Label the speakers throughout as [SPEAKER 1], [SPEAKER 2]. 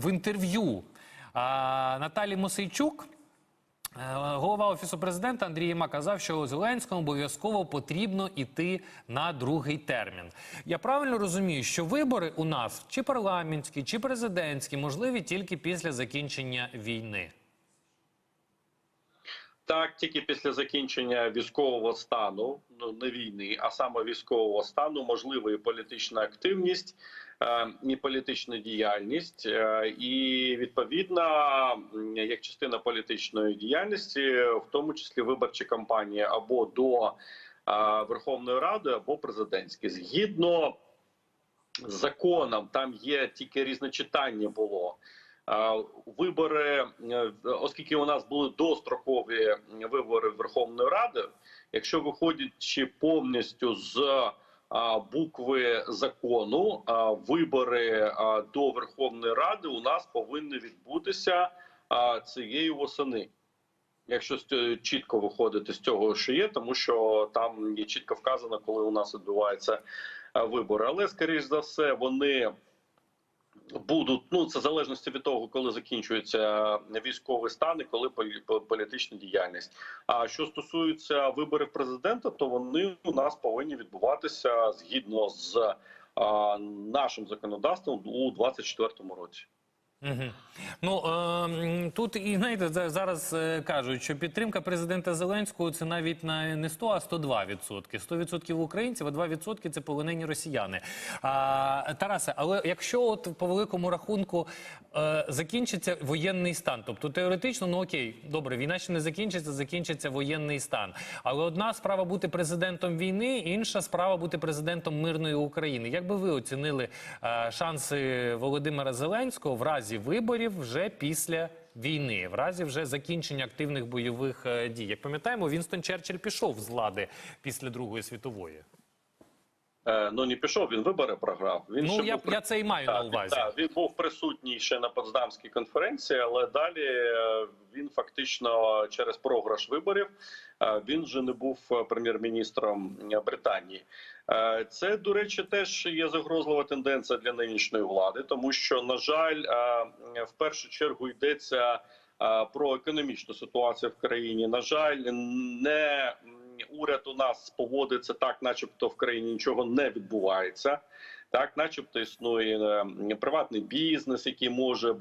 [SPEAKER 1] в інтерв'ю Наталі Мосейчук. е, Голова офісу президента Андрій Єма казав, що Зеленському обов'язково потрібно йти на другий термін. Я правильно розумію, що вибори у нас чи парламентські, чи президентські можливі тільки після закінчення війни.
[SPEAKER 2] Так, тільки після закінчення військового стану, ну не війни, а саме військового стану, можлива і політична активність, е, і політична діяльність, е, і відповідно, як частина політичної діяльності, в тому числі виборчі кампанії або до е, Верховної Ради, або президентські, згідно з законом, там є тільки різночитання було. Е, Вибори, е, оскільки у нас були дострокові вибори Верховної Ради, якщо виходячи повністю з букви закону, вибори до Верховної Ради у нас повинні відбутися цієї восени. Якщо чітко виходити з цього, що є, тому що там є чітко вказано, коли у нас відбуваються вибори. Але скоріш за все, вони будуть ну це в залежності від того, коли закінчується військовий стан і коли полі- політична діяльність. А що стосується виборів президента, то вони у нас повинні відбуватися згідно з а, нашим законодавством у 2024 році.
[SPEAKER 1] Ну е, тут і знаєте, за- зараз е, кажуть, що підтримка президента Зеленського це навіть на не 100, а 102 відсотки. 100 відсотків українців, а 2 відсотки це полонені росіяни. А, Тарасе, але якщо от по великому рахунку е, закінчиться воєнний стан, тобто теоретично, ну окей, добре, війна ще не закінчиться, закінчиться воєнний стан. Але одна справа бути президентом війни, інша справа бути президентом мирної України. Як би ви оцінили е, шанси Володимира Зеленського в разі виборів вже після війни, в разі вже закінчення активних бойових е, дій? Як пам'ятаємо, Вінстон Черчилль пішов з влади після Другої світової.
[SPEAKER 2] Е, ну не пішов, він вибори програв. Він
[SPEAKER 1] Ну
[SPEAKER 2] ще
[SPEAKER 1] я,
[SPEAKER 2] був
[SPEAKER 1] я це і маю на увазі.
[SPEAKER 2] так, він був присутній ще на Потсдамській конференції, але далі е, він фактично через програш виборів е, він вже не був прем'єр-міністром Британії. Це, до речі, теж є загрозлива тенденція для нинішньої влади, тому що, на жаль, в першу чергу йдеться про економічну ситуацію в країні. На жаль, не уряд у нас поводиться так, начебто в країні нічого не відбувається. Так, начебто існує приватний бізнес, який може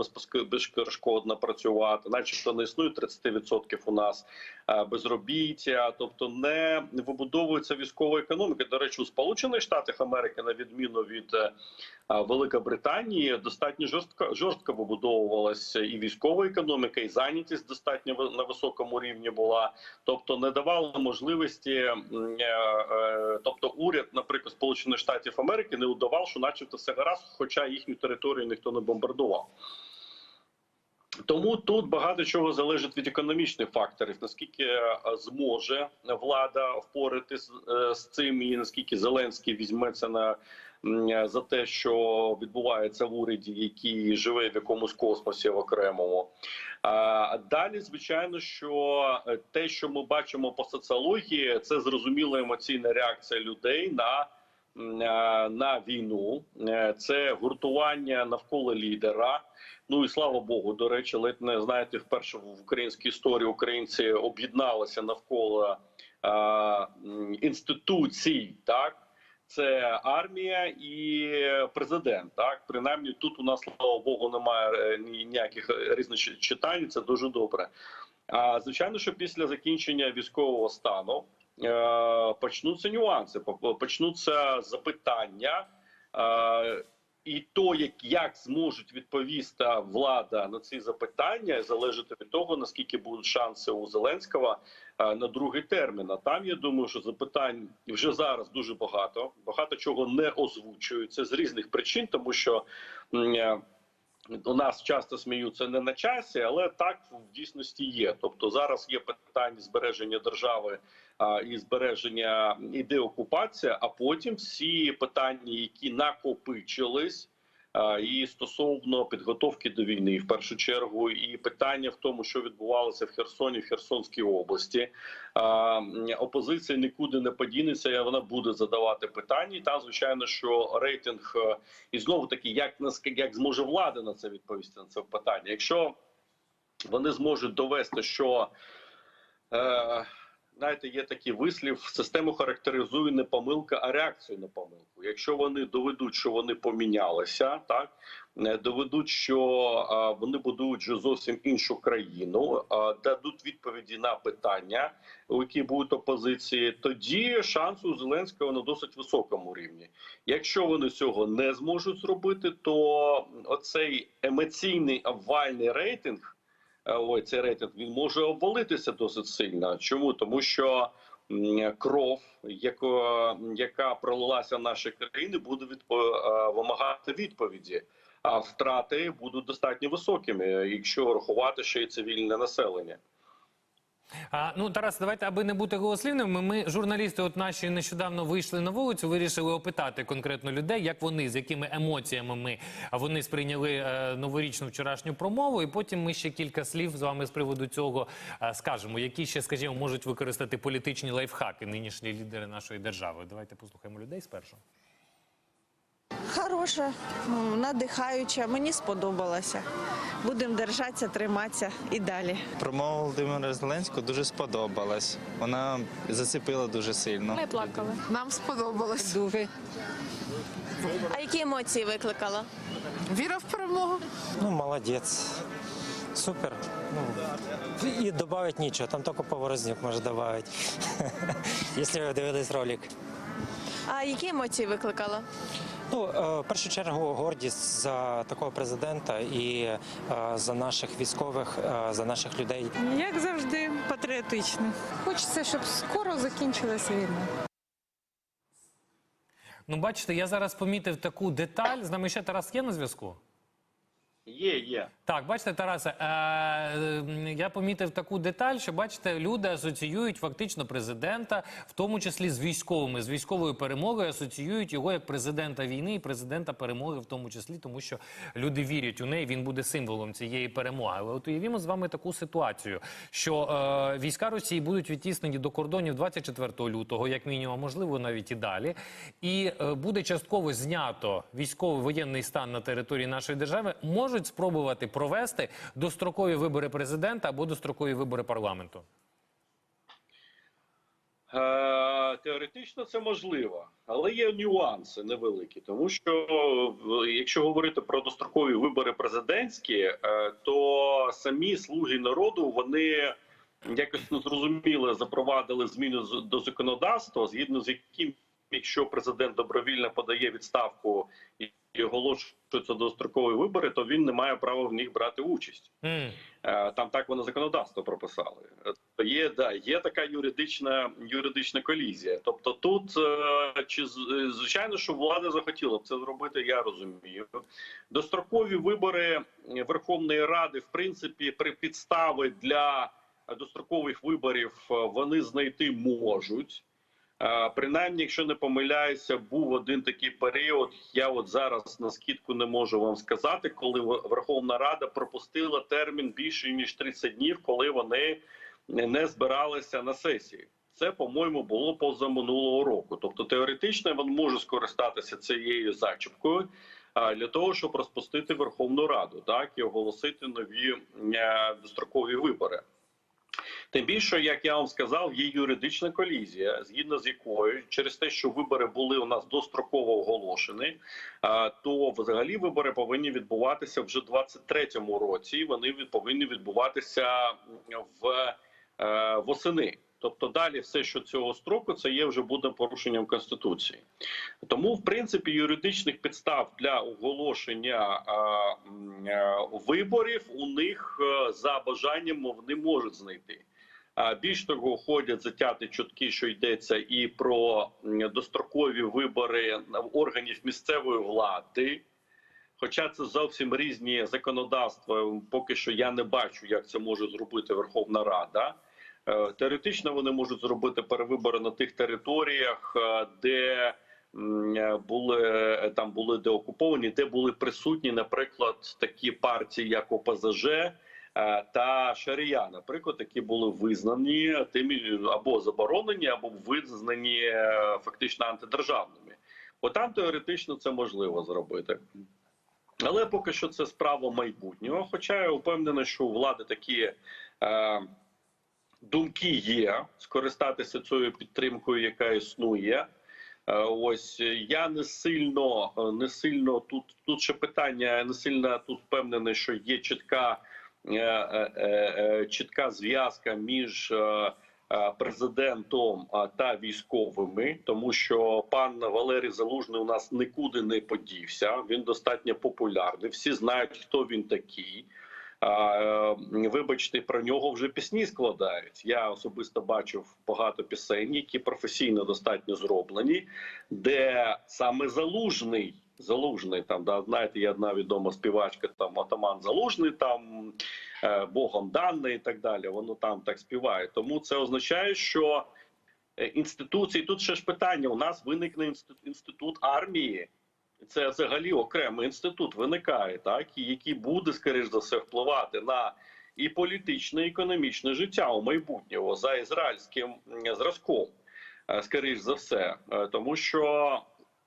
[SPEAKER 2] безперешкодно працювати, начебто не існує 30% у нас е, безробіття, тобто не вибудовується військова економіка. До речі, у Сполучених Штатах Америки, на відміну від е, Великобританії, достатньо жорстко жорстко вибудовувалася і військова економіка, і зайнятість достатньо на високому рівні була, тобто не давали можливості, е, тобто уряд, наприклад, Сполучених Штатів Америки не удавав, що, начебто, все гаразд, хоча їхню територію ніхто не бомбардував. Тому тут багато чого залежить від економічних факторів, наскільки е, зможе влада впоратись е, з цим, і наскільки Зеленський візьметься на за те, що відбувається в уряді, який живе в якомусь космосі в окремому. Далі, звичайно, що е, те, що ми бачимо по соціології, це зрозуміла емоційна реакція людей на. Е, На війну Е, це гуртування навколо лідера. Ну і слава Богу, до речі, ледь не знаєте, вперше в українській історії українці об'єдналися навколо е, м, інституцій, так. Це армія і президент. Так, принаймні тут у нас слава Богу немає е, ні- ніяких різночитань. Це дуже добре. А звичайно, що після закінчення військового стану е, почнуться нюанси, по- почнуться запитання. Е, і то, як, як зможуть відповісти влада на ці запитання, залежить від того, наскільки будуть шанси у Зеленського е, на другий термін. А там я думаю, що запитань вже зараз дуже багато. Багато чого не озвучується з різних причин, тому що е, у нас часто сміються не на часі, але так в дійсності є. Тобто зараз є питання збереження держави а, і збереження і деокупація, а потім всі питання, які накопичились. І стосовно підготовки до війни, в першу чергу, і питання в тому, що відбувалося в Херсоні, в Херсонській області, опозиція нікуди не подінеться. і Вона буде задавати питання. І там, звичайно, що рейтинг е, і знову таки, як нас як зможе влада на це відповісти на це питання, якщо вони зможуть довести, що е, знаєте, є такий вислів: систему характеризує не помилка, а реакцію на помилку. Якщо вони доведуть, що вони помінялися, так е, доведуть, що вони будують вже зовсім іншу країну, дадуть відповіді на питання, у які будуть опозиції, тоді шанс у Зеленського на досить високому рівні. Якщо вони цього не зможуть зробити, то оцей емоційний обвальний рейтинг. Е, Ой, цей рейтинг він може обвалитися досить сильно. Чому? Тому що кров, яка, яка пролилася в наші країни, буде відпо, е, вимагати відповіді. А втрати будуть достатньо високими, якщо рахувати ще й цивільне населення.
[SPEAKER 1] А, ну, Тарас, давайте, аби не бути голослівними, ми, журналісти, от наші нещодавно вийшли на вулицю, вирішили опитати конкретно людей, як вони, з якими емоціями ми вони сприйняли е, новорічну вчорашню промову. І потім ми ще кілька слів з вами з приводу цього е, скажемо, які ще, скажімо, можуть використати політичні лайфхаки нинішні лідери нашої держави. Давайте послухаємо людей спершу.
[SPEAKER 3] Хороша, надихаюча, мені сподобалося. Будемо держатися, триматися і далі.
[SPEAKER 4] Промова Володимира Зеленського дуже сподобалась. Вона зацепила дуже сильно.
[SPEAKER 5] Ми плакали.
[SPEAKER 6] Нам сподобалось.
[SPEAKER 5] Дуже.
[SPEAKER 7] А які емоції викликала?
[SPEAKER 6] Віра в перемогу.
[SPEAKER 8] Ну, молодец. Супер. Ну, і добавить нічого, там тільки Поворознюк може добавити. Якщо ви дивились ролик.
[SPEAKER 7] А які емоції викликала?
[SPEAKER 8] Ну, е, в першу чергу гордість за такого президента і е, за наших військових, е, за наших людей.
[SPEAKER 5] Як завжди, патріотично. Хочеться, щоб скоро закінчилася війна.
[SPEAKER 1] Ну, бачите, я зараз помітив таку деталь. З нами ще Тарас є на зв'язку?
[SPEAKER 2] Є, є.
[SPEAKER 1] Так, бачите, Тарасе, е, я помітив таку деталь, що бачите, люди асоціюють фактично президента, в тому числі з військовими, з військовою перемогою, асоціюють його як президента війни і президента перемоги, в тому числі, тому що люди вірять у неї. Він буде символом цієї перемоги. Але от уявімо з вами таку ситуацію, що е, війська Росії будуть відтіснені до кордонів 24 лютого, як мінімум, можливо, навіть і далі, і е, буде частково знято військовий воєнний стан на території нашої держави. Можуть спробувати провести дострокові вибори президента або дострокові вибори парламенту.
[SPEAKER 2] Е, Теоретично це можливо, але є нюанси невеликі, тому що якщо говорити про дострокові вибори президентські, е, то самі слуги народу вони якось незрозуміло запровадили зміни до законодавства, згідно з яким, якщо президент добровільно подає відставку і оголошуються дострокові вибори, то він не має права в них брати участь. Е, Там так воно законодавство прописали. Е, Є да є така юридична юридична колізія. Тобто, тут е, чи звичайно, що влада захотіла б це зробити, я розумію. Дострокові вибори Верховної Ради, в принципі, при підстави для дострокових виборів вони знайти можуть. Е, Принаймні, якщо не помиляюся, був один такий період. Я от зараз на скидку не можу вам сказати, коли Верховна Рада пропустила термін більше ніж 30 днів, коли вони не збиралися на сесії. Це, по-моєму, було позаминулого року. Тобто, теоретично він може скористатися цією зачіпкою для того, щоб розпустити Верховну Раду, так і оголосити нові е, дострокові вибори. Тим більше, як я вам сказав, є юридична колізія, згідно з якою через те, що вибори були у нас достроково оголошені, то взагалі вибори повинні відбуватися вже в 23-му році. Вони повинні відбуватися в е, восени. Тобто далі все, що цього строку, це є вже буде порушенням конституції. Тому, в принципі, юридичних підстав для оголошення м, е, виборів у них е, за бажанням вони можуть знайти. Більш того, ходять затяти чутки, що йдеться і про дострокові вибори органів місцевої влади. Хоча це зовсім різні законодавства, поки що я не бачу, як це може зробити Верховна Рада. Е, Теоретично вони можуть зробити перевибори на тих територіях, е, де е, були там були деокуповані, де були присутні, наприклад, такі партії, як ОПЗЖ та Шарія, наприклад, які були визнані тими або заборонені, або визнані е, фактично антидержавними. Бо там теоретично це можливо зробити. Але поки що це справа майбутнього. Хоча я впевнений, що у влади такі е, думки є скористатися цією підтримкою, яка існує. Е, Ось я не сильно не сильно тут. Тут ще питання. Не сильно тут впевнений, що є чітка е, е, е, чітка зв'язка між. е, е, Президентом та військовими, тому що пан Валерій Залужний у нас нікуди не подівся. Він достатньо популярний. Всі знають, хто він такий. Е, вибачте, про нього вже пісні складають. Я особисто бачив багато пісень, які професійно достатньо зроблені, де саме залужний. Залужний там, да, знаєте, є одна відома співачка, там Атаман Залужний, там е, Богом даний і так далі. Воно там так співає. Тому це означає, що е, інституції тут ще ж питання. У нас виникне інститут, інститут армії. Це взагалі окремий інститут виникає, так і який буде скоріш за все впливати на і політичне, і економічне життя у майбутнього за ізраїльським зразком, е, скоріш за все, тому що.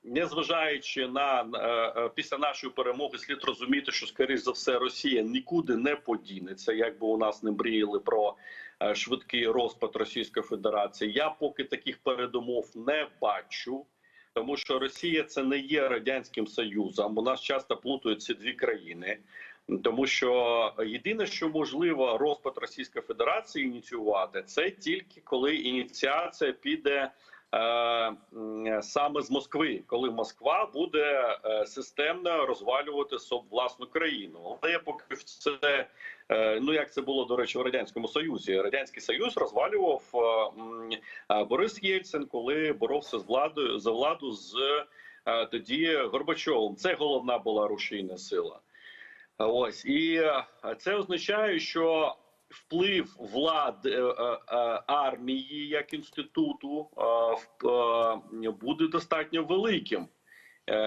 [SPEAKER 2] Незважаючи на е, е, після нашої перемоги, слід розуміти, що скоріш за все Росія нікуди не подінеться, якби у нас не мріяли про е, швидкий розпад Російської Федерації. Я поки таких передумов не бачу. Тому що Росія це не є радянським союзом. У нас часто плутають ці дві країни, тому що єдине, що можливо розпад Російської Федерації ініціювати, це тільки коли ініціація піде. Е, м, Саме з Москви, коли Москва буде е, системно розвалювати власну країну, але поки це е, ну як це було до речі в радянському союзі. Радянський Союз розвалював е, Борис Єльцин, коли боровся з владою за владу з е, тоді Горбачовим. Це головна була рушійна сила. Ось і е, це означає, що вплив влад е, е, е, армії як інституту буде достатньо великим.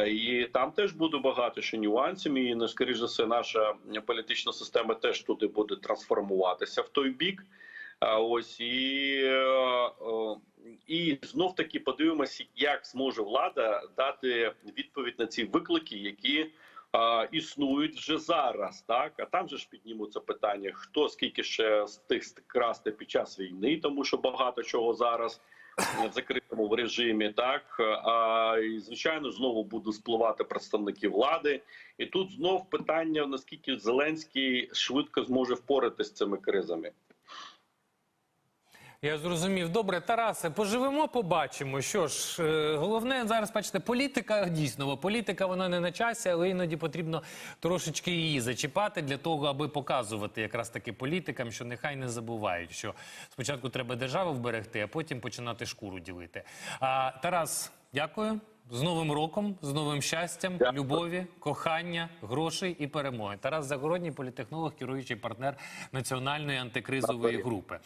[SPEAKER 2] І там теж буде багато ще нюансів. І не скоріш за все, наша політична система теж туди буде трансформуватися в той бік. Ось і, і знов таки подивимося, як зможе влада дати відповідь на ці виклики, які існують вже зараз. Так а там же ж піднімуться питання: хто скільки ще встиг красти під час війни, тому що багато чого зараз. В закритому в режимі, так а і звичайно знову будуть спливати представники влади, і тут знов питання: наскільки Зеленський швидко зможе впоратися з цими кризами.
[SPEAKER 1] Я зрозумів. Добре, Тарасе, поживемо, побачимо. Що ж, е, головне зараз, бачите, політика дійсно, бо політика вона не на часі, але іноді потрібно трошечки її зачіпати для того, аби показувати якраз таки політикам, що нехай не забувають, що спочатку треба державу вберегти, а потім починати шкуру ділити. А, Тарас, дякую. З Новим роком, з новим щастям,
[SPEAKER 2] Дякую.
[SPEAKER 1] любові, кохання, грошей і перемоги. Тарас Загородній, політехнолог, керуючий партнер національної антикризової групи.